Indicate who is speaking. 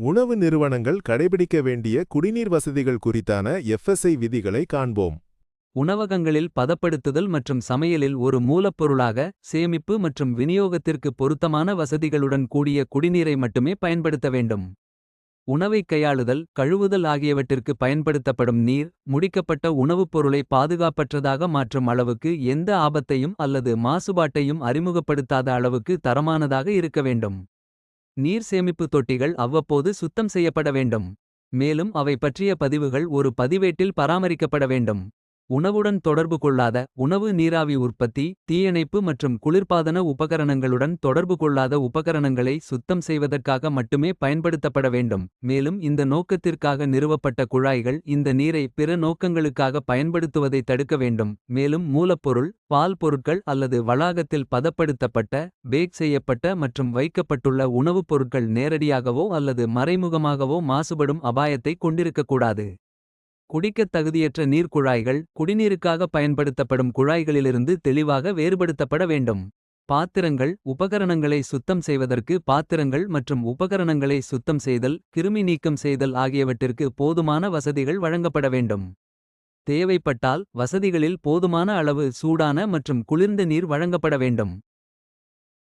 Speaker 1: உணவு நிறுவனங்கள் கடைபிடிக்க வேண்டிய குடிநீர் வசதிகள் குறித்தான எஃப்எஸ்ஐ விதிகளை காண்போம்
Speaker 2: உணவகங்களில் பதப்படுத்துதல் மற்றும் சமையலில் ஒரு மூலப்பொருளாக சேமிப்பு மற்றும் விநியோகத்திற்கு பொருத்தமான வசதிகளுடன் கூடிய குடிநீரை மட்டுமே பயன்படுத்த வேண்டும். உணவைக் கையாளுதல் கழுவுதல் ஆகியவற்றிற்கு பயன்படுத்தப்படும் நீர். முடிக்கப்பட்ட உணவுப் பொருளை பாதுகாப்பற்றதாக மாற்றும் அளவுக்கு எந்த ஆபத்தையும் அல்லது மாசுபாட்டையும் அறிமுகப்படுத்தாத அளவுக்கு தரமானதாக இருக்க வேண்டும். நீர் சேமிப்பு தொட்டிகள் அவ்வப்போது சுத்தம் செய்யப்பட வேண்டும். மேலும் அவை பற்றிய பதிவுகள் ஒரு பதிவேட்டில் பராமரிக்கப்பட வேண்டும். உணவுடன் தொடர்பு கொள்ளாத உணவு நீராவி உற்பத்தி தீயணைப்பு மற்றும் குளிர்பாதன உபகரணங்களுடன் தொடர்பு கொள்ளாத உபகரணங்களை சுத்தம் செய்வதற்காக மட்டுமே பயன்படுத்தப்பட வேண்டும். மேலும் இந்த நோக்கத்திற்காக நிறுவப்பட்ட குழாய்கள் இந்த நீரை பிற நோக்கங்களுக்காக பயன்படுத்துவதை தடுக்க வேண்டும். மேலும் மூலப்பொருள் பால் பொருட்கள் அல்லது வளாகத்தில் பதப்படுத்தப்பட்ட. பேக் செய்யப்பட்ட மற்றும் வைக்கப்பட்டுள்ள உணவுப் பொருட்கள் நேரடியாகவோ அல்லது மறைமுகமாகவோ மாசுபடும் அபாயத்தை கொண்டிருக்கக்கூடாது. குடிக்கத் தகுதியற்ற நீர் குழாய்கள் குடிநீருக்காக பயன்படுத்தப்படும் குழாய்களிலிருந்து தெளிவாக வேறுபடுத்தப்பட வேண்டும். பாத்திரங்கள் உபகரணங்களை சுத்தம் செய்வதற்கு பாத்திரங்கள் மற்றும் உபகரணங்களை சுத்தம் செய்தல் கிருமி நீக்கம் செய்தல் ஆகியவற்றிற்கு போதுமான வசதிகள் வழங்கப்பட வேண்டும். தேவைப்பட்டால் வசதிகளில் போதுமான அளவு சூடான மற்றும் குளிர்ந்த நீர் வழங்கப்பட வேண்டும்.